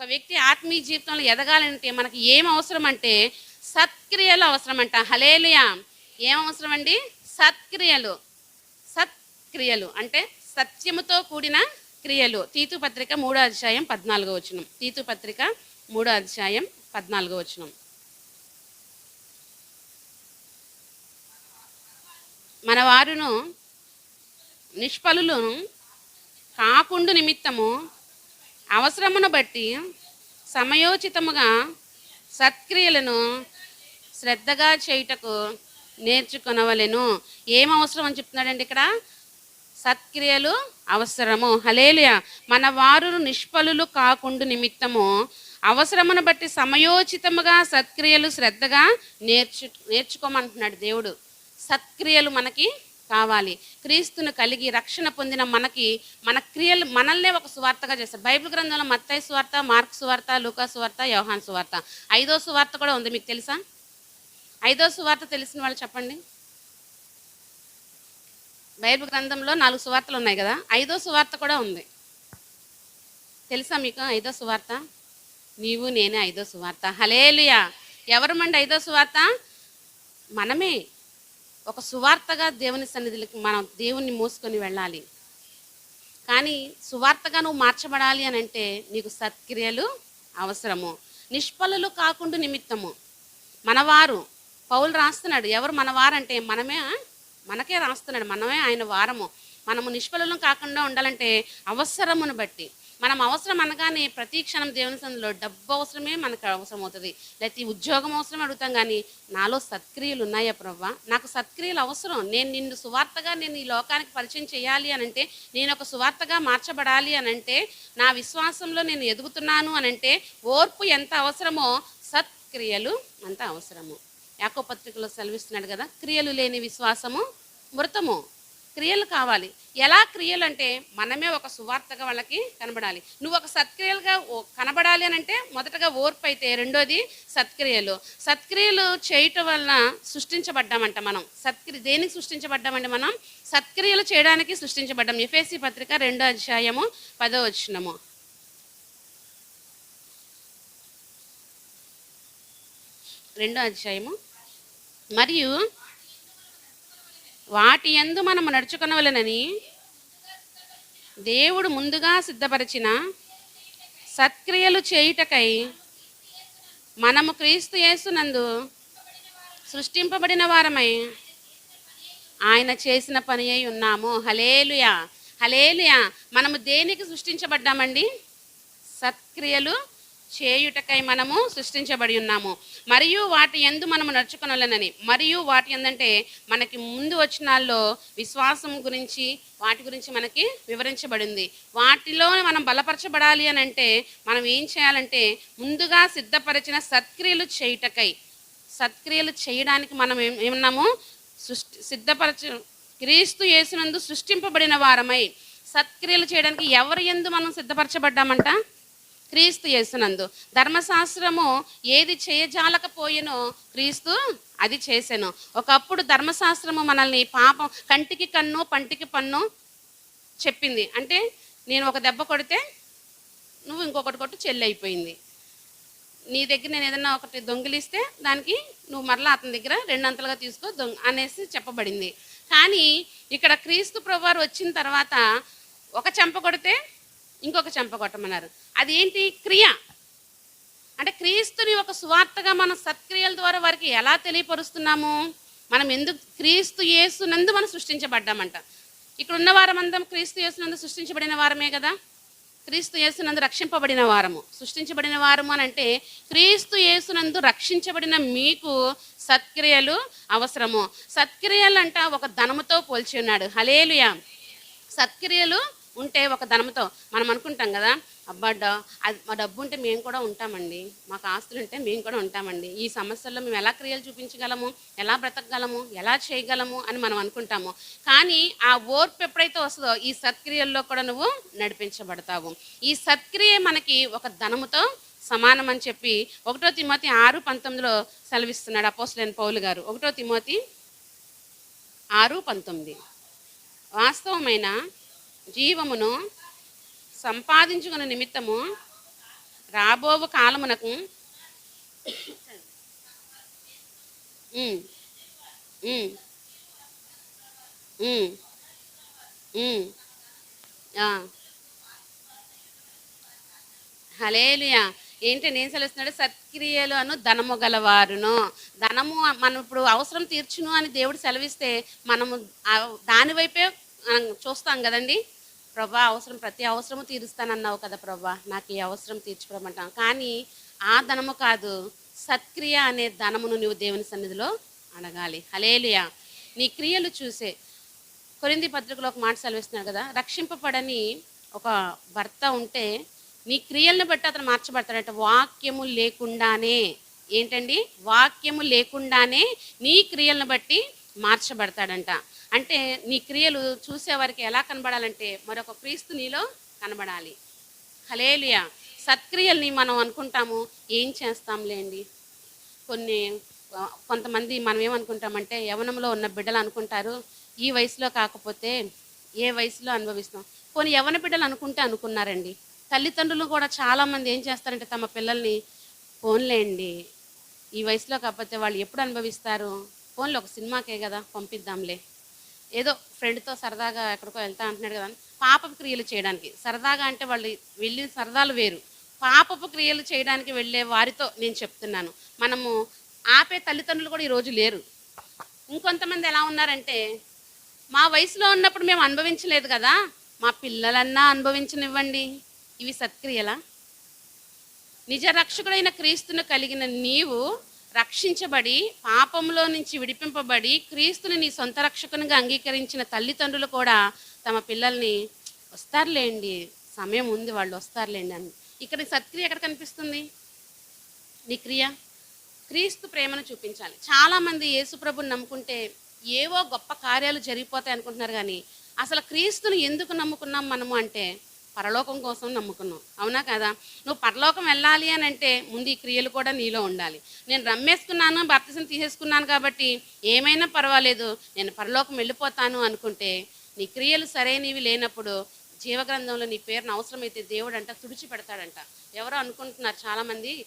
ఒక వ్యక్తి ఆత్మీయ జీవితంలో ఎదగాలంటే మనకి ఏం అవసరం అంటే సత్క్రియలు అవసరం అంట హలేలుయా ఏం అవసరం అండి సత్క్రియలు. సత్క్రియలు. అంటే సత్యముతో కూడిన క్రియలు. తీతు పత్రిక మూడో అధ్యాయం పద్నాలుగో వచనం. తీతు పత్రిక మూడో అధ్యాయం పద్నాలుగో వచనం. మన వారును నిష్ఫలులను కాకుండు నిమిత్తము అవసరమును బట్టి సమయోచితముగా సత్క్రియలను శ్రద్ధగా చేయుటకు నేర్చుకొనవలెను. ఏం అవసరం అని చెప్తున్నాడండి ఇక్కడ? సత్క్రియలు అవసరము. హలేలుయ మన వారు నిష్ఫలులు కాకుండు నిమిత్తము అవసరమును బట్టి సమయోచితముగా సత్క్రియలు శ్రద్ధగా నేర్చు నేర్చుకోమంటున్నాడు దేవుడు. సత్క్రియలు మనకి కావాలి. క్రీస్తును కలిగి రక్షణ పొందిన మనకి మన క్రియలు మనల్నే ఒక సువార్తగా చేస్తారు. బైబిల్ గ్రంథంలో మత్తయి సువార్త మార్క్ సువార్త లూకా సువార్త యోహాన్ సువార్త. ఐదో సువార్త కూడా ఉంది. మీకు తెలుసా? ఐదో సువార్త తెలిసిన వాళ్ళు చెప్పండి. బైబిల్ గ్రంథంలో నాలుగు సువార్తలు ఉన్నాయి కదా? ఐదో సువార్త కూడా ఉంది. తెలుసా మీకు ఐదో సువార్త? నీవు నేనే ఐదో సువార్త. హలేలుయా ఎవరమండి ఐదో సువార్త? మనమే. ఒక సువార్తగా దేవుని సన్నిధికి మనం దేవుణ్ణి మోసుకొని వెళ్ళాలి. కానీ సువార్తగా నువ్వు మార్చబడాలి అని అంటే నీకు సత్క్రియలు అవసరము. నిష్ఫలులు కాకుండా నిమిత్తము. మనవారు పౌలు రాస్తున్నాడు ఎవరు మనవారంటే మనమే మనకే రాస్తున్నాడు మనమే ఆయన వారము. మనము నిష్ఫలం కాకుండా ఉండాలంటే అవసరమును బట్టి. మనం అవసరం అనగానే ప్రతి క్షణం దేవుని సందులో డబ్బు అవసరమే మనకు అవసరం అవుతుంది లేకపోతే ఈ ఉద్యోగం అవసరం అడుగుతాం కానీ నాలో సత్క్రియలు ఉన్నాయా ప్రవ్వా? నాకు సత్క్రియలు అవసరం. నేను నిన్ను సువార్తగా నేను ఈ లోకానికి పరిచయం చేయాలి అని అంటే నేను ఒక సువార్తగా మార్చబడాలి అని అంటే నా విశ్వాసంలో నేను ఎదుగుతున్నాను అని అంటే ఓర్పు ఎంత అవసరమో సత్క్రియలు అంత అవసరము. యాకో పత్రికలో సెలవిస్తున్నాడు కదా క్రియలు లేని విశ్వాసము మృతము. క్రియలు కావాలి. ఎలా క్రియలు అంటే మనమే ఒక సువార్తగా వాళ్ళకి కనబడాలి. నువ్వు ఒక సత్క్రియలుగా ఓ- కనబడాలి అని అంటే మొదటగా ఓర్పు అయితే రెండోది సత్క్రియలు. సత్క్రియలు చేయటం వలన సృష్టించబడ్డామంట మనం. సత్క్రియ దేనికి సృష్టించబడ్డామంటే మనం? సత్క్రియలు చేయడానికి సృష్టించబడ్డాం. ఎఫ్ఎస్సి పత్రిక రెండో అధ్యాయము పదో వచ్చినము రెండో అధ్యాయము. మరియు వాటి యందు మనము నడుచుకొనవలెనని దేవుడు ముందుగా సిద్ధపరిచిన సత్క్రియలు చేయుటకై మనము క్రీస్తు యేసునందు సృష్టింపబడిన వారమై ఆయన చేసిన పని అయి ఉన్నాము. హలేలుయా హలేలుయా మనము దేనికి సృష్టించబడ్డామండి? సత్క్రియలు చేయుటకై మనము సృష్టించబడి ఉన్నాము. మరియు వాటి ఎందు మనము నడుచుకొనలనని. మరియు వాటి ఎందంటే మనకి ముందు వచ్చినాల్లో విశ్వాసం గురించి వాటి గురించి మనకి వివరించబడింది. వాటిలో మనం బలపరచబడాలి అని అంటే మనం ఏం చేయాలంటే ముందుగా సిద్ధపరిచిన సత్క్రియలు చేయుటకై సత్క్రియలు చేయడానికి మనం ఏం ఏమన్నాము? సృష్టి సిద్ధపరచ క్రీస్తు యేసునందు సృష్టింపబడిన వారమై సత్క్రియలు చేయడానికి ఎవరి ఎందు మనం సిద్ధపరచబడ్డామంట? క్రీస్తు యేసునందు. ధర్మశాస్త్రము ఏది చేయజాలకపోయేనో క్రీస్తు అది చేసాను. ఒకప్పుడు ధర్మశాస్త్రము మనల్ని పాపం కంటికి కన్ను పంటికి పన్ను చెప్పింది. అంటే నేను ఒక దెబ్బ కొడితే నువ్వు ఇంకొకటి కొట్టు చెల్లి అయిపోయింది నీ దగ్గర నేను ఏదైనా ఒకటి దొంగిలిస్తే దానికి నువ్వు మరలా అతని దగ్గర రెండంతలుగా తీసుకో దొంగ అనేసి చెప్పబడింది. కానీ ఇక్కడ క్రీస్తు ప్రభువారు వచ్చిన తర్వాత ఒక చెంప కొడితే ఇంకొక చెంప కొట్టమన్నారు. ఏంటి క్రియ. అంటే క్రీస్తుని ఒక సువార్తగా మనం సత్క్రియల ద్వారా వారికి ఎలా తెలియపరుస్తున్నాము? మనం ఎందుకు క్రీస్తు యేసునందు మనం సృష్టించబడ్డామంట. ఇక్కడ ఉన్న వారమందరం క్రీస్తు యేసునందు సృష్టించబడిన వారమే కదా? క్రీస్తు యేసునందు రక్షింపబడిన వారము. సృష్టించబడిన వారము అని అంటే క్రీస్తు యేసునందు రక్షించబడిన మీకు సత్క్రియలు అవసరము. సత్క్రియలు అంట ఒక ధనముతో పోల్చి ఉన్నాడు. హలేలుయా సత్క్రియలు ఉంటే ఒక ధనముతో మనం అనుకుంటాం కదా అబ్బా అది మా డబ్బు ఉంటే మేము కూడా ఉంటామండి మాకు ఆస్తులు ఉంటే మేము కూడా ఉంటామండి. ఈ సమస్యల్లో మేము ఎలా క్రియలు చూపించగలము ఎలా బ్రతకగలము ఎలా చేయగలము అని మనం అనుకుంటాము. కానీ ఆ ఓర్పు ఎప్పుడైతే వస్తుందో ఈ సత్క్రియల్లో కూడా నువ్వు నడిపించబడతావు. ఈ సత్క్రియ మనకి ఒక ధనముతో సమానం అని చెప్పి ఒకటో తిమోతి ఆరు పంతొమ్మిదిలో సెలవిస్తున్నాడు అపోస్లేని పౌలు గారు. ఒకటో తిమోతి ఆరు పంతొమ్మిది. వాస్తవమైన జీవమును సంపాదించుకున్న నిమిత్తము రాబోవు కాలమునకు హలేలుయా ఏంటి నేను సెలవుస్తున్నాడు? సత్క్రియలు అను ధనము గలవారును. ధనము మనం ఇప్పుడు అవసరం తీర్చును అని దేవుడు సెలవిస్తే మనము దాని వైపే చూస్తాం కదండి? ప్రభా అవసరం ప్రతి అవసరము తీరుస్తానన్నావు కదా ప్రభా నాకు ఈ అవసరం తీర్చుకోమంటాం కానీ ఆ ధనము కాదు సత్క్రియ అనే ధనమును నువ్వు దేవుని సన్నిధిలో అడగాలి. హలేలుయా నీ క్రియలు చూసే. కొరింది పత్రికలో ఒక మాట సెలవిస్తున్నాడు కదా రక్షింపబడని ఒక భర్త ఉంటే నీ క్రియలను బట్టి అతను మార్చబడతాడంట. వాక్యము లేకుండానే. ఏంటండి? వాక్యము లేకుండానే నీ క్రియలను బట్టి మార్చబడతాడంట. అంటే నీ క్రియలు చూసేవారికి ఎలా కనబడాలంటే మరొక క్రీస్తు నీలో కనబడాలి. హలేలియా సత్క్రియల్ని మనం అనుకుంటాము ఏం చేస్తాంలేండి కొన్ని కొంతమంది మనం ఏమనుకుంటామంటే యవనంలో ఉన్న బిడ్డలు అనుకుంటారు ఈ వయసులో కాకపోతే ఏ వయసులో అనుభవిస్తాం కొన్ని యవన బిడ్డలు అనుకుంటే అనుకున్నారండి. తల్లిదండ్రులు కూడా చాలామంది ఏం చేస్తారంటే తమ పిల్లల్ని ఫోన్లేండి ఈ వయసులో కాకపోతే వాళ్ళు ఎప్పుడు అనుభవిస్తారు? ఫోన్లో ఒక సినిమాకే కదా పంపిద్దాంలే. ఏదో ఫ్రెండ్తో సరదాగా ఎక్కడికో వెళ్తా అంటున్నాడు కదా పాపపు క్రియలు చేయడానికి. సరదాగా అంటే వాళ్ళు వెళ్ళి సరదాలు వేరు. పాపపు క్రియలు చేయడానికి వెళ్ళే వారితో నేను చెప్తున్నాను. మనము ఆపే తల్లిదండ్రులు కూడా ఈరోజు లేరు. ఇంకొంతమంది ఎలా ఉన్నారంటే మా వయసులో ఉన్నప్పుడు మేము అనుభవించలేదు కదా మా పిల్లలన్నా అనుభవించనివ్వండి. ఇవి సత్క్రియలా? నిజ రక్షకుడైన క్రీస్తును కలిగిన నీవు రక్షించబడి పాపంలో నుంచి విడిపింపబడి క్రీస్తుని నీ సొంత రక్షకునిగా అంగీకరించిన తల్లిదండ్రులు కూడా తమ పిల్లల్ని వస్తారులేండి సమయం ఉంది వాళ్ళు వస్తారులేండి అని. ఇక్కడ సత్క్రియ ఎక్కడ కనిపిస్తుంది? నీ క్రియ? క్రీస్తు ప్రేమను చూపించాలి. చాలామంది యేసుప్రభుని నమ్ముకుంటే ఏవో గొప్ప కార్యాలు జరిగిపోతాయి అనుకుంటున్నారు కానీ అసలు క్రీస్తుని ఎందుకు నమ్ముకున్నాం మనము అంటే పరలోకం కోసం నమ్ముకున్నావు. అవునా కదా? నువ్వు పరలోకం వెళ్ళాలి అని అంటే ముందు ఈ క్రియలు కూడా నీలో ఉండాలి. నేను రమ్మేసుకున్నాను బాప్తిజం తీసేసుకున్నాను కాబట్టి ఏమైనా పర్వాలేదు. నేను పరలోకం వెళ్ళిపోతాను అనుకుంటే నీ క్రియలు సరైనవి లేనప్పుడు జీవగ్రంథంలో నీ పేరును అవసరమైతే దేవుడు అంట తుడిచిపెడతాడంట. ఎవరో అనుకుంటున్నారు చాలామంది.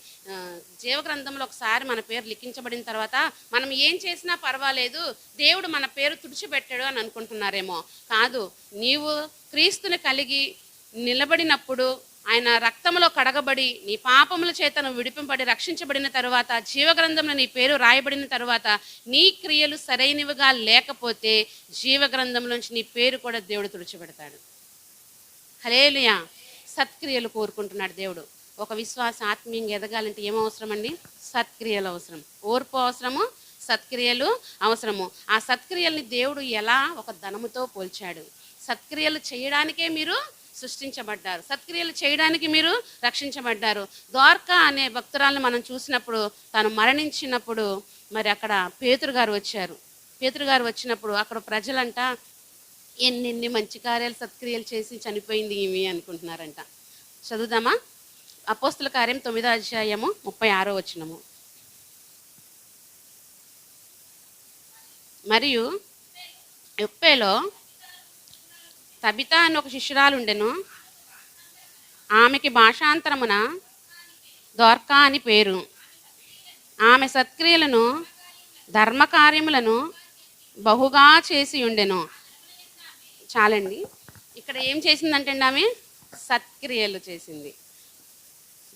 జీవగ్రంథంలో ఒకసారి మన పేరు లిఖించబడిన తర్వాత మనం ఏం చేసినా పర్వాలేదు. దేవుడు మన పేరు తుడిచిపెట్టాడు అని అనుకుంటున్నారేమో. కాదు నీవు క్రీస్తుని కలిగి నిలబడినప్పుడు ఆయన రక్తంలో కడగబడి నీ పాపముల చేతను విడిపింపడి రక్షించబడిన తరువాత జీవగ్రంథంలో నీ పేరు రాయబడిన తరువాత నీ క్రియలు సరైనవిగా లేకపోతే జీవగ్రంథంలోంచి నీ పేరు కూడా దేవుడు తుడిచిపెడతాడు. హలేలుయా సత్క్రియలు కోరుకుంటున్నాడు దేవుడు. ఒక విశ్వాస ఆత్మీయంగా ఎదగాలంటే ఏం అవసరం అండి సత్క్రియలు అవసరం. ఓర్పు అవసరము సత్క్రియలు అవసరము. ఆ సత్క్రియల్ని దేవుడు ఎలా ఒక ధనముతో పోల్చాడు? సత్క్రియలు చేయడానికే మీరు సృష్టించబడ్డారు. సత్క్రియలు చేయడానికి మీరు రక్షించబడ్డారు. ద్వారకా అనే భక్తురాలను మనం చూసినప్పుడు తను మరణించినప్పుడు మరి అక్కడ పేతురు గారు వచ్చారు. పేతురు గారు వచ్చినప్పుడు అక్కడ ప్రజలంట ఎన్నెన్ని మంచి కార్యాలు సత్క్రియలు చేసి చనిపోయింది ఏమి అనుకుంటున్నారంట. చదువుదామా? అపోస్తుల కార్యం తొమ్మిదో అధ్యాయము ముప్పై ఆరో వచ్చినము మరియు ఎప్పేలో తబిత అని ఒక శిష్యురాలు ఉండెను ఆమెకి భాషాంతరమున దోర్కా అని పేరు. ఆమె సత్క్రియలను ధర్మకార్యములను బహుగా చేసి ఉండెను చాలండి. ఇక్కడ ఏం చేసిందంటే ఆమె? సత్క్రియలు చేసింది.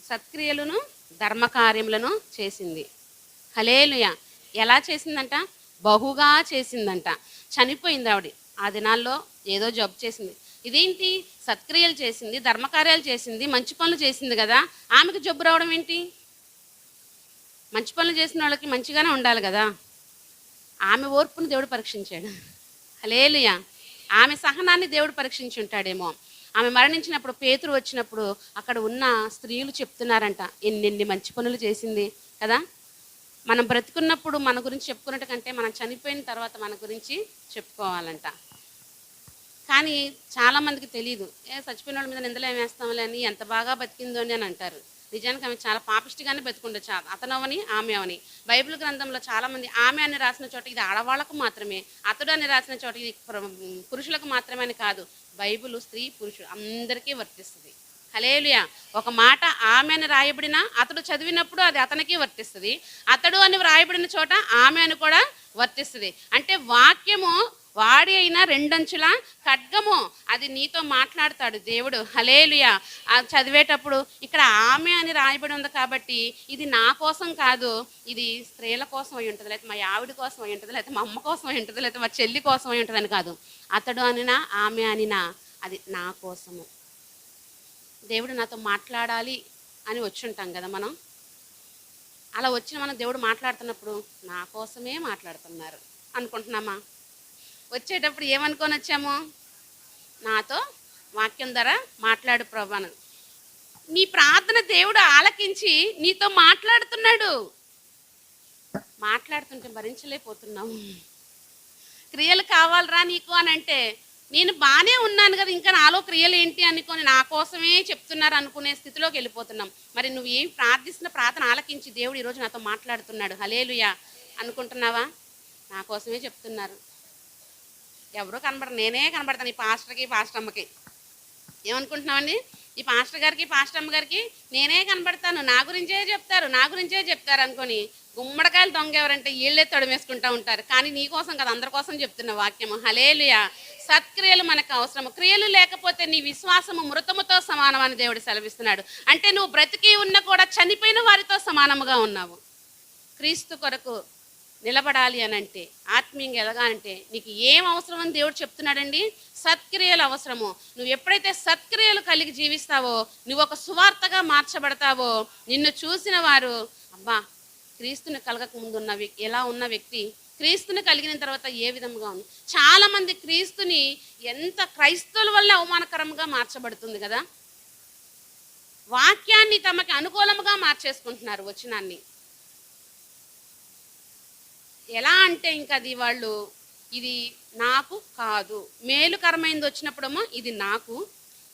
సత్క్రియలను ధర్మకార్యములను చేసింది. హలేలుయ ఎలా చేసిందంట? బహుగా చేసిందంట. చనిపోయింది ఆవిడ. ఆ దినాల్లో ఏదో జబ్బు చేసింది. ఇదేంటి? సత్క్రియలు చేసింది ధర్మకార్యాలు చేసింది మంచి పనులు చేసింది కదా. ఆమెకు జబ్బు రావడం ఏంటి? మంచి పనులు చేసిన వాళ్ళకి మంచిగానే ఉండాలి కదా. ఆమె ఓర్పును దేవుడు పరీక్షించాడు. హలేలుయ ఆమె సహనాన్ని దేవుడు పరీక్షించి ఉంటాడేమో. ఆమె మరణించినప్పుడు పేతురు వచ్చినప్పుడు అక్కడ ఉన్న స్త్రీలు చెప్తున్నారంట ఎన్నెన్ని మంచి పనులు చేసింది కదా. మనం బ్రతుకున్నప్పుడు మన గురించి చెప్పుకున్నట్టు కంటే మనం చనిపోయిన తర్వాత మన గురించి చెప్పుకోవాలంట. కానీ చాలామందికి తెలియదు ఏ చచ్చిపోయిన వాళ్ళ మీద నిందలు ఏమేస్తాంలే అని ఎంత బాగా బతికిందో అని అని అంటారు. నిజానికి ఆమె చాలా పాపిష్టిగానే బతుకుండొచ్చు అతనవని ఆమె అవని బైబిల్ గ్రంథంలో చాలామంది ఆమె అని రాసిన చోట ఇది ఆడవాళ్ళకు మాత్రమే అతడు అని రాసిన చోట ఇది పురుషులకు మాత్రమే అని కాదు. బైబిల్ స్త్రీ పురుషుడు అందరికీ వర్తిస్తుంది. హలేలుయా. ఒక మాట ఆమె అని రాయబడిన అతడు చదివినప్పుడు అది అతనికి వర్తిస్తుంది. అతడు అని వ్రాయబడిన చోట ఆమె అని కూడా వర్తిస్తుంది. అంటే వాక్యము వాడి అయిన రెండంచుల ఖడ్గము. అది నీతో మాట్లాడతాడు దేవుడు. హలేలుయా. చదివేటప్పుడు ఇక్కడ ఆమె అని రాయబడి ఉంది కాబట్టి ఇది నా కోసం కాదు. ఇది స్త్రీల కోసం అయి ఉంటుంది. లేకపోతే మా ఆవిడ కోసం అయి ఉంటుంది. లేకపోతే మా అమ్మ కోసం అయి ఉంటుంది. లేకపోతే మా చెల్లి కోసం అయి ఉంటుంది అని కాదు. అతడు అనినా ఆమె అనినా అది నా కోసము. దేవుడు నాతో మాట్లాడాలి అని వచ్చి ఉంటాం కదా మనం? అలా వచ్చిన మనం దేవుడు మాట్లాడుతున్నప్పుడు నా కోసమే మాట్లాడుతున్నారు అనుకుంటున్నామా? వచ్చేటప్పుడు ఏమనుకొని వచ్చాము? నాతో వాక్యం ద్వారా మాట్లాడు ప్రభాను నీ ప్రార్థన దేవుడు ఆలకించి నీతో మాట్లాడుతున్నాడు. మాట్లాడుతుంటే భరించలేకపోతున్నాము క్రియలు కావాలరా నీకు అని అంటే నేను బాగానే ఉన్నాను కదా ఇంకా నాలో క్రియలు ఏంటి అనుకొని నా కోసమే చెప్తున్నారు అనుకునే స్థితిలోకి వెళ్ళిపోతున్నాం. మరి నువ్వు ఏం ప్రార్థిస్తున్న ప్రార్థన ఆలకించి దేవుడు ఈరోజు నాతో మాట్లాడుతున్నాడు. హలేలుయా అనుకుంటున్నావా? నా కోసమే చెప్తున్నారు. ఎవరో కనబడరు నేనే కనబడతాను ఈ పాస్టర్కి పాస్టర్ అమ్మకి ఏమనుకుంటున్నావండి? ఈ పాస్టర్ గారికి పాస్టర్ గారికి నేనే కనబడతాను. నా గురించే చెప్తారు నా గురించే చెప్తారు అనుకొని గుమ్మడికాయలు దొంగ ఎవరంటే వీళ్ళే తొడమేసుకుంటా ఉంటారు. కానీ నీ కోసం కదా అందరి కోసం చెప్తున్న వాక్యము హలేలుయా సత్క్రియలు మనకు అవసరము. క్రియలు లేకపోతే నీ విశ్వాసము మృతముతో సమానం అని దేవుడు సెలవిస్తున్నాడు. అంటే నువ్వు బ్రతికి ఉన్న కూడా చనిపోయిన వారితో సమానముగా ఉన్నావు. క్రీస్తు కొరకు నిలబడాలి అని అంటే ఆత్మీయంగా ఎదగాలంటే నీకు ఏం అవసరం అని దేవుడు చెప్తున్నాడండి? సత్క్రియలు అవసరము. నువ్వు ఎప్పుడైతే సత్క్రియలు కలిగి జీవిస్తావో నువ్వు ఒక సువార్తగా మార్చబడతావో నిన్ను చూసిన వారు అబ్బా క్రీస్తుని కలగక ముందు ఉన్న వ్యక్తి ఎలా ఉన్న వ్యక్తి క్రీస్తుని కలిగిన తర్వాత ఏ విధంగా ఉంది చాలామంది క్రీస్తుని ఎంత క్రైస్తవుల వల్ల అవమానకరంగా మార్చబడుతుంది కదా? వాక్యాన్ని తమకి అనుకూలముగా మార్చేసుకుంటున్నారు వచనాన్ని. ఎలా అంటే ఇంకా అది వాళ్ళు ఇది నాకు కాదు. మేలుకరమైంది వచ్చినప్పుడేమో ఇది నాకు.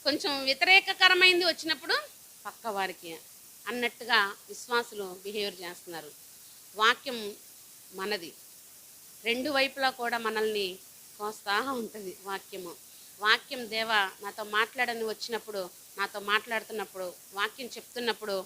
కొంచెం వ్యతిరేకకరమైంది వచ్చినప్పుడు పక్క వారికి అన్నట్టుగా విశ్వాసులు బిహేవియర్ చేస్తున్నారు. వాక్యం మనది. రెండు వైపులా కూడా మనల్ని ప్రోత్సాహం ఉంటుంది వాక్యము. వాక్యం దేవా నాతో మాట్లాడని వచ్చినప్పుడు నాతో మాట్లాడుతున్నప్పుడు వాక్యం చెప్తున్నప్పుడు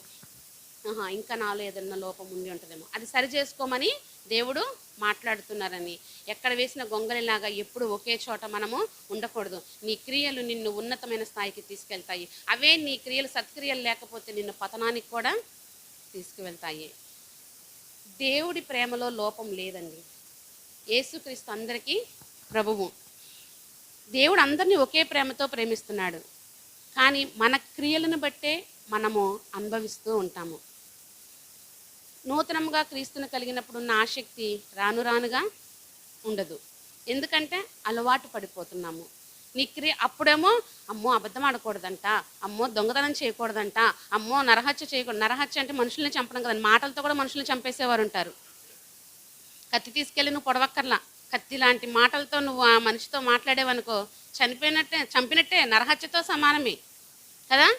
ఇంకా నాలో ఏదన్నా లోపం ఉండి ఉంటుందేమో. అది సరి చేసుకోమని దేవుడు మాట్లాడుతున్నారని. ఎక్కడ వేసిన గొంగలిలాగా ఎప్పుడు ఒకే చోట మనము ఉండకూడదు. నీ క్రియలు నిన్ను ఉన్నతమైన స్థాయికి తీసుకెళ్తాయి. అవే నీ క్రియలు సత్క్రియలు లేకపోతే నిన్ను పతనానికి కూడా తీసుకువెళ్తాయి. దేవుడి ప్రేమలో లోపం లేదండి. యేసుక్రీస్తు అందరికీ ప్రభువు. దేవుడు అందరినీ ఒకే ప్రేమతో ప్రేమిస్తున్నాడు. కానీ మన క్రియలను బట్టే మనము అనుభవిస్తూ ఉంటాము. నూతనంగా క్రీస్తుని కలిగినప్పుడు ఉన్న ఆసక్తి రాను రానుగా ఉండదు. ఎందుకంటే అలవాటు పడిపోతున్నాము. నీ అప్పుడేమో అమ్మో అబద్ధం ఆడకూడదంట అమ్మో దొంగతనం చేయకూడదంట అమ్మో నరహత్య చేయకూడదు. నరహత్య అంటే మనుషుల్ని చంపడం కదండి మాటలతో కూడా మనుషుల్ని చంపేసేవారు ఉంటారు. కత్తి తీసుకెళ్ళి నువ్వు పొడవక్కర్లా. కత్తి లాంటి మాటలతో నువ్వు ఆ మనిషితో మాట్లాడేవనుకో చనిపోయినట్టే చంపినట్టే నరహత్యతో సమానమే కదా?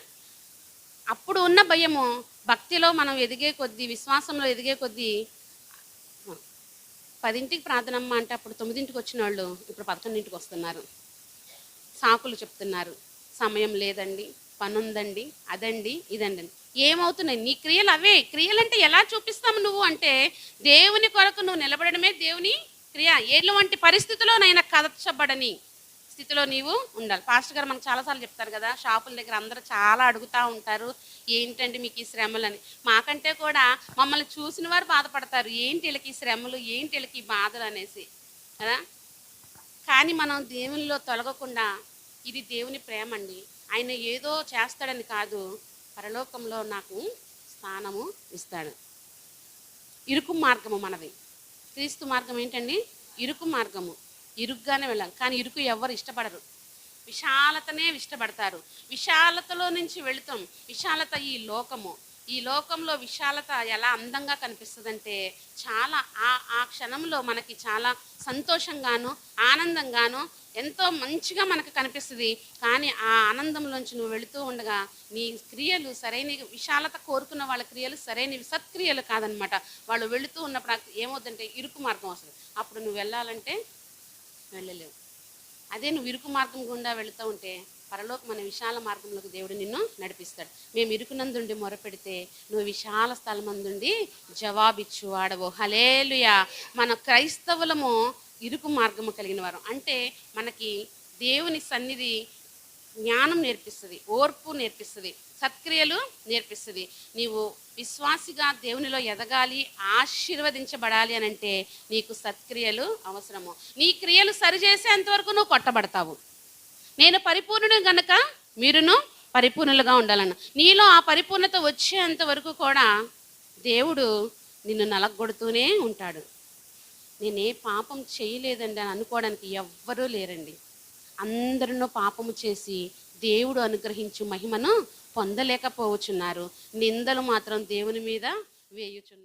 అప్పుడు ఉన్న భయము భక్తిలో మనం ఎదిగే కొద్దీ విశ్వాసంలో ఎదిగే కొద్దీ పదింటికి ప్రార్థనమ్మ అంటే అప్పుడు తొమ్మిదింటికి వచ్చిన వాళ్ళు ఇప్పుడు పదకొండింటికి వస్తున్నారు. సాకులు చెప్తున్నారు. సమయం లేదండి పని ఉందండి అదండి ఇదండి. ఏమవుతున్నాయి? నీ క్రియలు అవే. క్రియలు అంటే ఎలా చూపిస్తాము నువ్వు అంటే దేవుని కొరకు నువ్వు నిలబడమే దేవుని క్రియ. ఎటువంటి పరిస్థితిలోనైనా కదచబడని స్థితిలో నీవు ఉండాలి. పాస్టర్ గారు మనకు చాలాసార్లు చెప్తారు కదా షాపుల దగ్గర అందరూ చాలా అడుగుతూ ఉంటారు ఏంటండి మీకు ఈ శ్రమలని? మాకంటే కూడా మమ్మల్ని చూసిన వారు బాధపడతారు ఏంటి వీళ్ళకి ఈ శ్రమలు? ఏంటి వీళ్ళకి ఈ బాధలు? అనేసి. కదా? కానీ మనం దేవునిలో తొలగకుండా ఇది దేవుని ప్రేమ అండి. ఆయన ఏదో చేస్తాడని కాదు పరలోకంలో నాకు స్థానము ఇస్తాడు. ఇరుకు మార్గము మనది. క్రీస్తు మార్గం ఏంటండి? ఇరుకు మార్గము. ఇరుగ్గానే వెళ్ళాం కానీ ఇరుకు ఎవరు ఇష్టపడరు. విశాలతనే ఇష్టపడతారు. విశాలతలో నుంచి వెళుతాం. విశాలత ఈ లోకము. ఈ లోకంలో విశాలత ఎలా అందంగా కనిపిస్తుందంటే చాలా ఆ ఆ క్షణంలో మనకి చాలా సంతోషంగాను ఆనందంగాను ఎంతో మంచిగా మనకు కనిపిస్తుంది. కానీ ఆ ఆనందంలోంచి నువ్వు వెళుతూ ఉండగా నీ క్రియలు సరైన విశాలత కోరుకున్న వాళ్ళ క్రియలు సరైనవి సత్క్రియలు కాదనమాట. వాళ్ళు వెళుతూ ఉన్నప్పుడు ఏమవుతుందంటే ఇరుకు మార్గం వస్తుంది. అప్పుడు నువ్వు వెళ్ళాలంటే వెళ్ళలేవు. అదే నువ్వు ఇరుకు మార్గం గుండా వెళుతూ ఉంటే పరలోకమైన విశాల మార్గంలోకి దేవుడు నిన్ను నడిపిస్తాడు. మేము ఇరుకునందుండి మొరపెడితే నువ్వు విశాల స్థలమందుండి జవాబిచ్చు వాడవు హలేలుయా మన క్రైస్తవులము ఇరుకు మార్గము కలిగిన వారు. అంటే మనకి దేవుని సన్నిధి జ్ఞానం నేర్పిస్తుంది ఓర్పు నేర్పిస్తుంది. సత్క్రియలు నేర్పిస్తుంది. నీవు విశ్వాసిగా దేవునిలో ఎదగాలి ఆశీర్వదించబడాలి అని అంటే నీకు సత్క్రియలు అవసరము. నీ క్రియలు సరిచేసేంతవరకు నువ్వు కొట్టబడతావు. నేను పరిపూర్ణుడు గనక మీరును పరిపూర్ణులుగా ఉండాలన్న నీలో ఆ పరిపూర్ణత వచ్చేంత వరకు కూడా దేవుడు నిన్ను నలగొడుతూనే ఉంటాడు. నేనే పాపం చేయలేదండి అని అనుకోవడానికి ఎవ్వరూ లేరండి. అందరూ పాపము చేసి దేవుడు అనుగ్రహించు మహిమను పొందలేకపోవచ్చున్నారు. నిందలు మాత్రం దేవుని మీద వేయుచున్నారు